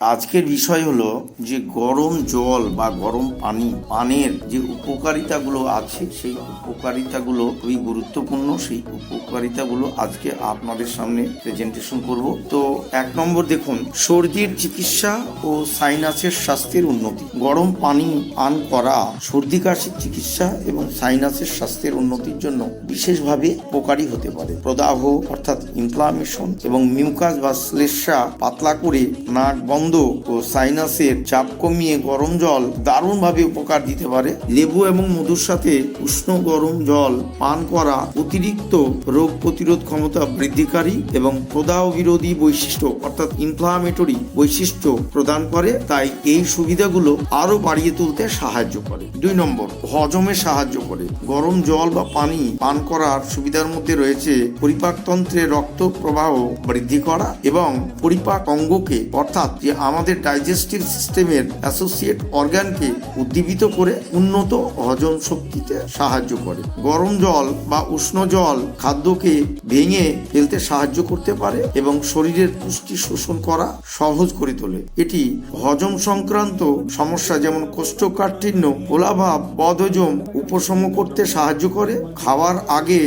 আজকের বিষয় হলো যে গরম জল বা গরম পানি, পানের যে উপকারিতাগুলো আছে, সেই উপকারিতাগুলো খুবই গুরুত্বপূর্ণ। সেই উপকারিতাগুলো আজকে আপনাদের সামনে প্রেজেন্টেশন করব। তো এক নম্বর দেখুন, সর্দির চিকিৎসা ও সাইনাসের স্বাস্থ্যের উন্নতি। গরম পানি পান করা সর্দি কাশির চিকিৎসা এবং সাইনাসের স্বাস্থ্যের উন্নতির জন্য বিশেষভাবে উপকারী হতে পারে। প্রদাহ অর্থাৎ ইনফ্লামেশন এবং মিউকাস বা শ্লেষ্মা পাতলা করে নাক বন্ধ ও সাইনাসের চাপ কমিয়ে গরম জল দারুণভাবে উপকার দিতে পারে। লেবু এবং মধুর সাথে উষ্ণ গরম জল পান করা অতিরিক্ত রোগ প্রতিরোধ ক্ষমতা বৃদ্ধিকারী এবং প্রদাহ বিরোধী বৈশিষ্ট্য অর্থাৎ ইনফ্লামেটরি বৈশিষ্ট্য প্রদান করে, তাই এই সুবিধাগুলো আরও বাড়িয়ে তুলতে সাহায্য করে। দুই নম্বর, হজমে সাহায্য করে। গরম জল বা পানি পান করার সুবিধার মধ্যে রয়েছে পরিপাকতন্ত্রে রক্ত প্রবাহ বৃদ্ধি করা এবং পরিপাক অঙ্গকে অর্থাৎ যে আমাদের ডাইজেস্টিভ সিস্টেমের অ্যাসোসিয়েট অর্গানকে উদ্দীপিত করে উন্নত হজম শক্তিতে সাহায্য করে। গরম জল বা উষ্ণ জল খাদ্যকে ভেঙে ফেলতে সাহায্য করতে পারে এবং শরীরের পুষ্টি শোষণ করা সহজ করে তোলে। এটি হজম সংক্রান্ত সমস্যা যেমন কোষ্ঠকাঠিন্য, কোলাভাব, বদহজম উপশম করতে সাহায্য করে। খাওয়ার আগে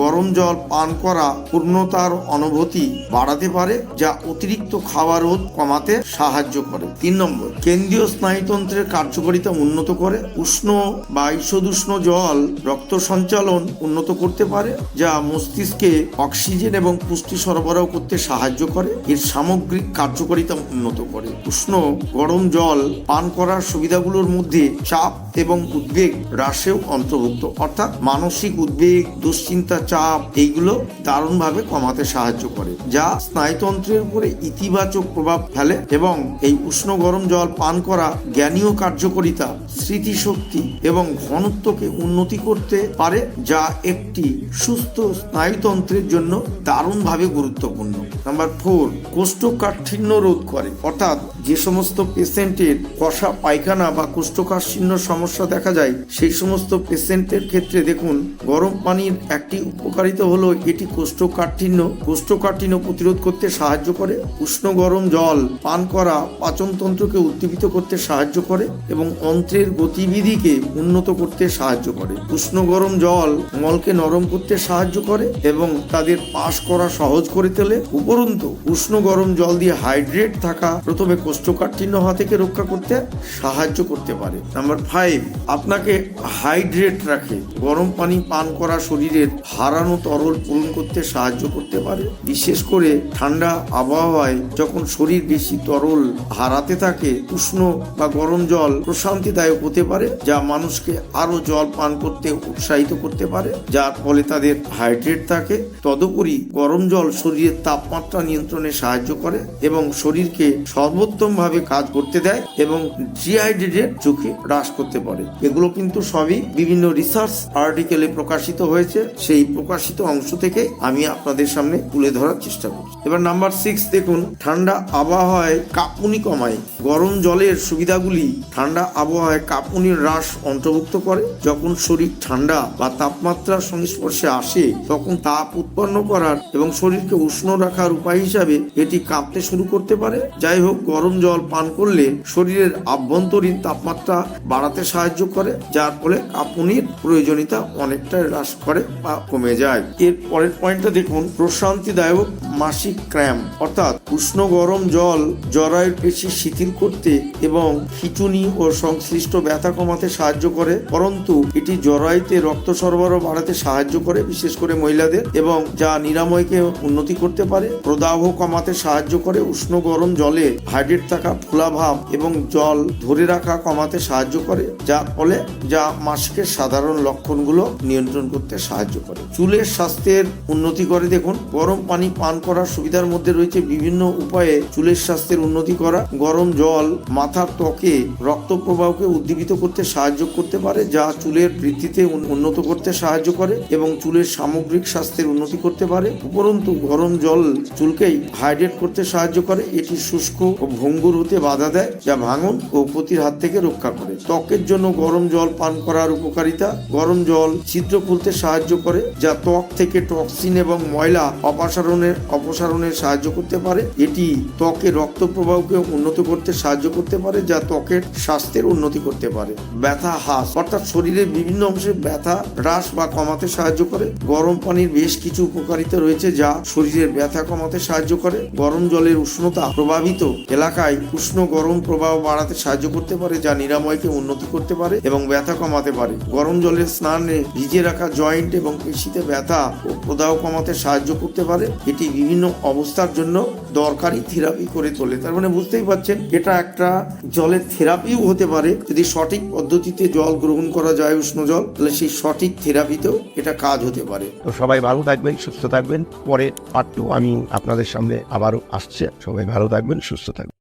গরম জল পান করা পূর্ণতার অনুভূতি বাড়াতে পারে, যা অতিরিক্ত খাওয়ার রোধ কমাতে সাহায্য করে। তিন নম্বর, কেন্দ্রীয় স্নায়ুতন্ত্রের কার্যকারিতা উন্নত করে। উষ্ণ বা ঈষদুষ্ণ জল রক্ত সঞ্চালন উন্নত করতে পারে, যা মস্তিষ্কে অক্সিজেন এবং পুষ্টি সরবরাহ করতে সাহায্য করে। এর সামগ্রিক কার্যকারিতা উন্নত করে। উষ্ণ, গরম জল পান করার সুবিধাগুলোর মধ্যে চাপ এবং উদ্বেগ হ্রাসেও অন্তর্ভুক্ত। অর্থাৎ মানসিক উদ্বেগ, দুশ্চিন্তা, চাপ, এইগুলো দারুণভাবে কমাতে সাহায্য করে, যা স্নায়ুতন্ত্রের উপরে ইতিবাচক প্রভাব ফেলে এবং এই উষ্ণ গরম জল পান করা জ্ঞানীয় কার্যকারিতা স্মৃতিশক্তি এবং ঘনত্বকে উন্নতি করতে পারে, যা একটি সুস্থ স্নায়ুতন্ত্রের জন্য দারুণভাবে গুরুত্বপূর্ণ। নাম্বার ফোর, কোষ্ঠকাঠিন্য রোধ করে। অর্থাৎ যে সমস্ত পেশেন্টের কষা পায়খানা বা কোষ্ঠকাঠিন্য সমস্যা দেখা যায়, সেই সমস্ত পেশেন্টের ক্ষেত্রে দেখুন, গরম পানির একটি উপকারিতা হলো এটি কোষ্ঠকাঠিন্য। কোষ্ঠকাঠিন্য প্রতিরোধ করতে সাহায্য করে, উষ্ণ গরম জল পান করা পাচনতন্ত্রকে উদ্দীপিত করতে সাহায্য করে এবং অন্ত্রের গতিবিধিকে উন্নত করতে সাহায্য করে। উষ্ণ গরম জল মলকে নরম করতে সাহায্য করে এবং তাদের পাস করা সহজ করে তোলে। উপরন্তু, উষ্ণ গরম জল দিয়ে হাইড্রেট থাকা প্রথমে কোষ্ঠকাঠিন্য হওয়া থেকে রক্ষা করতে সাহায্য করতে পারে। নাম্বার ফাইভ, আপনাকে হাইড্রেট রাখে। গরম পানি পান করা শরীরের হারানো তরল পূরণ করতে সাহায্য করতে পারে। বিশেষ করে ঠান্ডা আবহাওয়ায় যখন শরীর বেশি তরল হারাতে থাকে, উষ্ণ বা গরম জল প্রশান্তিদায়ক হতে পারে, যা মানুষকে আরও জল পান করতে, উৎসাহিত করতে পারে, যার ফলে তাদের হাইড্রেট থাকে। তদুপরি গরম জল শরীরের তাপমাত্রা নিয়ন্ত্রণে সাহায্য করে এবং শরীরকে সর্বোত্তম ভাবে কাজ করতে দেয় এবং ডিহাইড্রেটের ঝুঁকি হ্রাস করতে পারে। এগুলো কিন্তু সবই বিভিন্ন রিসার্চ আর্টিকেলে প্রকাশিত হয়েছে। সেই প্রকাশিত অংশ থেকে আমি আপনাদের সামনে তুলে ধরার চেষ্টা করছি। এবার নাম্বার সিক্স দেখুন, ঠান্ডা আবহাওয়ায় কাঁপুনি কমায়। গরম জলের সুবিধাগুলি ঠান্ডা আবহাওয়ায় কাঁপুনির হ্রাস অন্তর্ভুক্ত করে। যখন শরীর ঠান্ডা বা তাপমাত্রার সংস্পর্শে আসে, তখন তাপ উৎপন্ন করার এবং শরীরকে উষ্ণ রাখার উপায় হিসাবে এটি কাঁপতে শুরু করতে পারে। যাই হোক, গরম জল পান করলে শরীরের আভ্যন্তরীণ তাপমাত্রা বাড়াতে সাহায্য করে, যার ফলে কাঁপুনির প্রয়োজনীয়তা অনেকটা হ্রাস করে বা কমে যায়। এর পরের পয়েন্টটা দেখুন, প্রশান্তিদায়ক মাসিক ক্র্যাম অর্থাৎ উষ্ণ গরম জল জরায়ুর পেশি শিথিল করতে এবং খিচুনি ও সংশ্লিষ্ট ব্যথা কমাতে সাহায্য করে, পরন্তু এটি জরায়ুতে রক্ত সরবরাহ বাড়াতে সাহায্য করে, বিশেষ করে মহিলাদের, এবং যা নিরাময়কে উন্নতি করতে পারে, প্রদাহ কমাতে সাহায্য করে, উষ্ণ গরম জলে হাইড্রেট থাকা ফোলাভাব এবং জল ধরে রাখা কমাতে সাহায্য করে, যার ফলে যা মাসিকের সাধারণ লক্ষণগুলো নিয়ন্ত্রণ করতে সাহায্য করে। চুলের স্বাস্থ্যের উন্নতি করে দেখুন, গরম পানি পান করার সুবিধার মধ্যে রয়েছে বিভিন্ন উপায়ে চুলের স্বাস্থ্যের উন্নতি করা, গরম জল, মাথার ত্বকে রক্ত প্রবাহকে উদ্দীপিত উজ্জীবিত করতে সাহায্য করতে পারে, যা চুলের বৃদ্ধিতে উন্নত করতে সাহায্য করে এবং চুলের সামগ্রিক স্বাস্থ্যের উন্নতি করতে পারে। উপরন্তু, গরম জল চুলকেই হাইড্রেট করতে সাহায্য করে। এটি শুষ্ক ও ভঙ্গুর হতে বাধা দেয়, যা ভাঙন ও ক্ষতির হাত থেকে রক্ষা করে। ত্বকের জন্য গরম জল পান করার উপকারিতা, গরম জল ছিদ্র খুলতে সাহায্য করে, যা ত্বক থেকে টক্সিন এবং ময়লা অপসারণের অপসারণের সাহায্য করতে পারে। এটি ত্বকের রক্ত প্রবাহকে উন্নত করতে সাহায্য করতে পারে, যা ত্বকের স্বাস্থ্যের উন্নতি করতে পারে। ব্যথা হ্রাস অর্থাৎ শরীরের বিভিন্ন অংশে ব্যথা হ্রাস বা কমাতে সাহায্য করে। গরম পানির বেশ কিছু উপকারিতা রয়েছে যা শরীরের ব্যথা কমাতে সাহায্য করে। গরম জলের উষ্ণতা প্রভাবিত এলাকায় উষ্ণ গরম প্রবাহ বাড়াতে সাহায্য করতে পারে, যা নিরাময়কে উন্নতি করতে পারে এবং ব্যথা কমাতে পারে। গরম জলের স্নানে ভিজে রাখা জয়েন্ট এবং পেশিতে ব্যথা ও প্রদাহ কমাতে সাহায্য করতে পারে। এটি বিভিন্ন অবস্থার জন্য দরকারি থেরাপি করে তোলে তার মানে বুঝতেই পারছেন, এটা একটা জলের থেরাপিও হতে পারে। যদি সঠিক পদ্ধতিতে জল গ্রহণ করা যায় উষ্ণ জল, তাহলে সেই সঠিক থেরাপিতেও এটা কাজ হতে পারে। তো সবাই ভালো থাকবেন, সুস্থ থাকবেন। পরে পার্ট আমি আপনাদের সামনে আবারও আসছে। সবাই ভালো থাকবেন, সুস্থ থাকবেন।